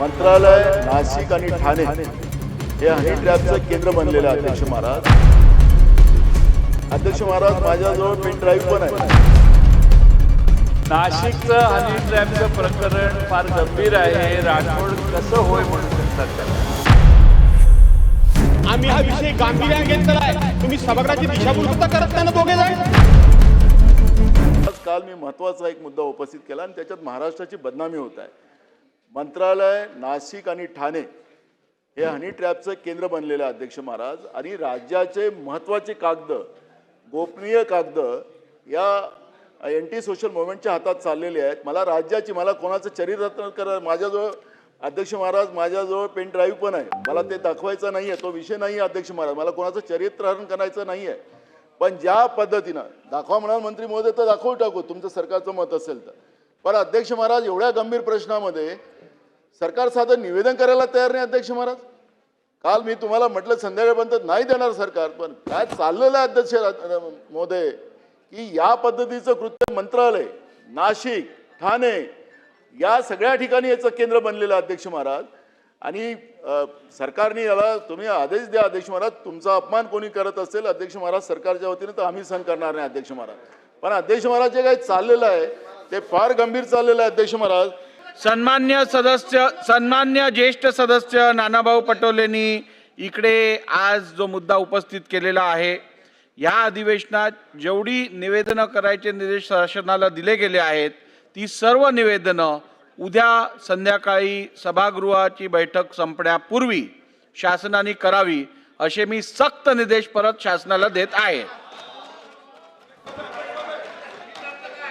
मंत्रालय नाशिक आणि ठाणे हे हनी ट्रॅपचं केंद्र बनलेलं आहे अध्यक्ष महाराज. अध्यक्ष महाराज माझ्याजवळ पेन ड्राईव्ह पण आहे. नाशिकचं हनी ट्रॅपचं प्रकरण फार गंभीर आहे. राठोड कसं होय म्हणू शकतात त्याला? आम्ही हा विषय गांभीर्याने घेतलेला आहे. तुम्ही सभागृहाची दिशाभूल सुद्धा करत नाही ना दोघे जण? आज काल मी महत्त्वाचा एक मुद्दा उपस्थित केला आणि त्याच्यात महाराष्ट्राची बदनामी होत आहे. मंत्रालय नाशिक आणि ठाणे हे हनी ट्रॅपचं केंद्र बनलेलं आहे अध्यक्ष महाराज. आणि राज्याचे महत्त्वाचे कागद गोपनीय कागद या अँटी सोशल मुवमेंटच्या हातात चाललेले आहेत. मला राज्याची मला कोणाचं चरित्र करा माझ्याजवळ अध्यक्ष महाराज माझ्याजवळ पेन ड्राईव्ह पण आहे. मला ते दाखवायचं नाही आहे तो विषय नाही आहे अध्यक्ष महाराज. मला कोणाचं चरित्रहरण करायचं नाही आहे पण ज्या पद्धतीनं दाखवा म्हणाल मंत्री महोदय तर दाखवू टाकू. तुमचं सरकारचं मत असेल तर. पण अध्यक्ष महाराज एवढ्या गंभीर प्रश्नामध्ये सरकार साधं निवेदन करायला तयार नाही अध्यक्ष महाराज. काल मी तुम्हाला म्हटलं संध्याकाळपर्यंत नाही देणार सरकार पण काय चाललेलं आहे अध्यक्ष महोदय की या पद्धतीचं कृत्य मंत्रालय नाशिक ठाणे या सगळ्या ठिकाणी याचं केंद्र बनलेलं आहे अध्यक्ष महाराज. आणि सरकारने याला तुम्ही आदेश द्या अध्यक्ष महाराज तुमचा अपमान कोणी करत असेल अध्यक्ष महाराज सरकारच्या वतीने तर आम्ही सहन करणार नाही अध्यक्ष महाराज. पण अध्यक्ष महाराज जे काही चाललेलं आहे ते फार गंभीर चाललेलं आहे अध्यक्ष महाराज. सन्मान्य सदस्य सन्मान्य ज्येष्ठ सदस्य नानाभाऊ पटोलेंनी इकडे आज जो मुद्दा उपस्थित केलेला आहे या अधिवेशनात जेवढी निवेदनं करायचे निर्देश शासनाला दिले गेले आहेत ती सर्व निवेदनं उद्या संध्याकाळी सभागृहाची बैठक संपण्यापूर्वी शासनाने करावी असे मी सक्त निर्देश परत शासनाला देत आहे.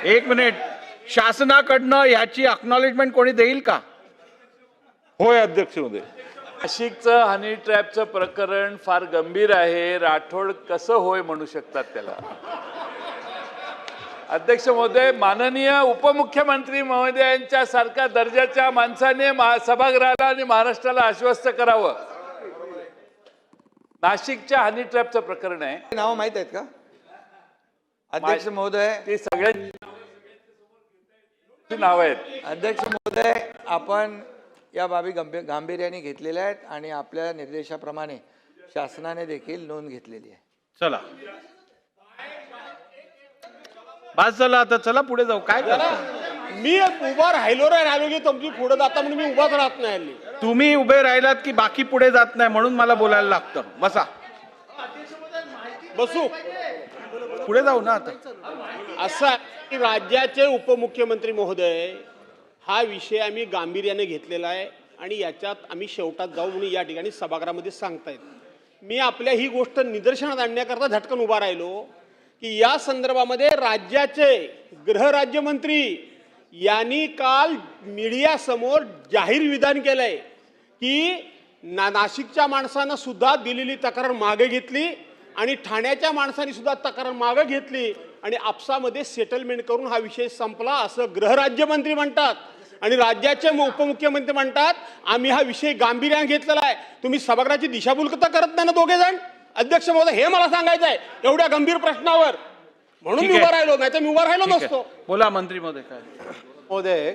एक मिनिट. शासनाकडनं याची अक्नॉलेजमेंट कोणी देईल का? होय अध्यक्ष महोदय. नाशिकचं हनी ट्रॅपचं प्रकरण फार गंभीर आहे. राठोड कसं होय म्हणू शकतात त्याला? अध्यक्ष महोदय माननीय उपमुख्यमंत्री महोदयांच्या सारख्या दर्जाच्या माणसाने सभागृहाला आणि महाराष्ट्राला आश्वस्त करावं. नाशिकच्या हनी ट्रॅपचं प्रकरण आहे. नाव माहीत आहेत का? अध्यक्ष महोदय ती नाव आहेत. अध्यक्ष महोदय आपण या बाबी गंभीर गांभीर्याने घेतलेल्या आहेत आणि आपल्या निर्देशाप्रमाणे शासनाने देखील नोंद घेतलेली आहे. चला. बस झालं आता. चला पुढे जाऊ. काय करता? मी उभा राहिलो रे राहिलो की तुमची पुढे जाता म्हणून मी उभाच राहत नाही हल्ली. तुम्ही उभे राहिलात की बाकी पुढे जात नाही म्हणून मला बोलायला लागतं. बसा. बसू. पुढे जाऊ ना आता. असं राज्याचे उपमुख्यमंत्री महोदय हा विषय आम्ही गांभीर्याने घेतलेला आहे आणि याच्यात आम्ही शेवटात जाऊ म्हणून या ठिकाणी सभागृहामध्ये सांगतायत. मी आपल्या ही गोष्ट निदर्शनात आणण्याकरता झटकन उभा राहिलो की या संदर्भामध्ये राज्याचे गृहराज्यमंत्री यांनी काल मीडियासमोर जाहीर विधान केलंय की ना नाशिकच्या माणसानं सुद्धा दिलेली तक्रार मागे घेतली आणि ठाण्याच्या माणसांनी सुद्धा तक्रार मागे घेतली आणि आपसामध्ये सेटलमेंट करून हा विषय संपला असं गृहराज्यमंत्री म्हणतात. आणि राज्याचे उपमुख्यमंत्री म्हणतात आम्ही हा विषय गांभीर्याने घेतलेला आहे. तुम्ही सभागृहाची दिशाभूल तर करत नाही ना दोघे जण अध्यक्ष महोदय हे मला सांगायचं आहे एवढ्या गंभीर प्रश्नावर. म्हणून मी. उभा राहिलो नाही तर मी उभा राहिलो. नसतो. बोला मंत्री महोदय काय? महोदय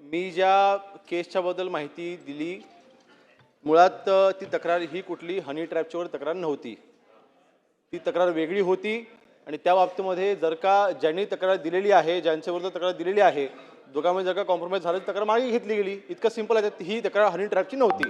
मी ज्या केसच्या बद्दल माहिती दिली मुळात ती तक्रार ही कुठली हनी ट्रॅपच्यावर तक्रार नव्हती. ती तक्रार वेगळी होती. आणि त्या बाबतीमध्ये जर का ज्यांनी तक्रार दिलेली आहे ज्यांच्याविरुद्ध तक्रार दिलेली आहे दोघांमध्ये जर का कॉम्प्रोमाइज झालं तक्रार मागे घेतली गेली. इतकं सिंपल आहे ही तक्रार हनी ट्रॅपची नव्हती.